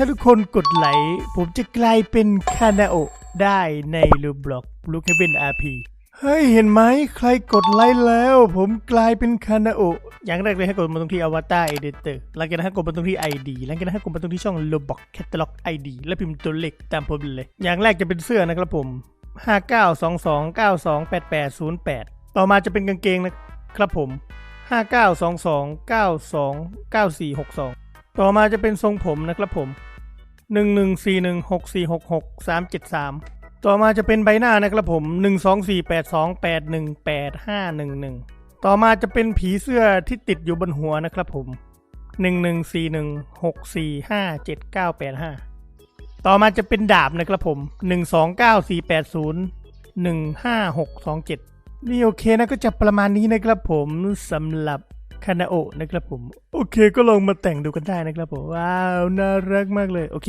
ถ้าทุกคนกดไลค์ผมจะกลายเป็นคานาโอได้ในรูบล็อกลูกเฮเวนอาพีเฮ้ย เห็นไหมใครกดไลค์แล้ว ผมกลายเป็นคานาโออย่างแรกเลยให้กดมาตรงที่อวตารเอเดเตอร์หลังจากนั้นให้กดมาตรงที่ ID หลังจากนั้นให้กดมาตรงที่ช่อง Roblox Catalog ID แล้วพิมพ์ตัวเลขตามผมเลย อย่างแรกจะเป็นเสื้อนะครับผม 5922928808 ต่อมาจะเป็นกางเกงนะครับผม 5922929462 ต่อมาจะเป็นทรงผมนะครับผม 11416466 373 ต่อมาจะเป็นใบหน้านะครับผม 12482818511 ต่อมาจะเป็นผีเสื้อที่ติดอยู่บนหัวนะครับผม 1 1 4 1 6 4 5 7 9 8 5 ต่อมาจะเป็นดาบนะครับผม 12948015627 นี่โอเคนะก็จะประมาณนี้นะครับผมสำหรับ คานาโอนะครับผม โอเคก็ลองมาแต่งดูกันได้นะครับผม ว้าว น่ารักมากเลย โอเค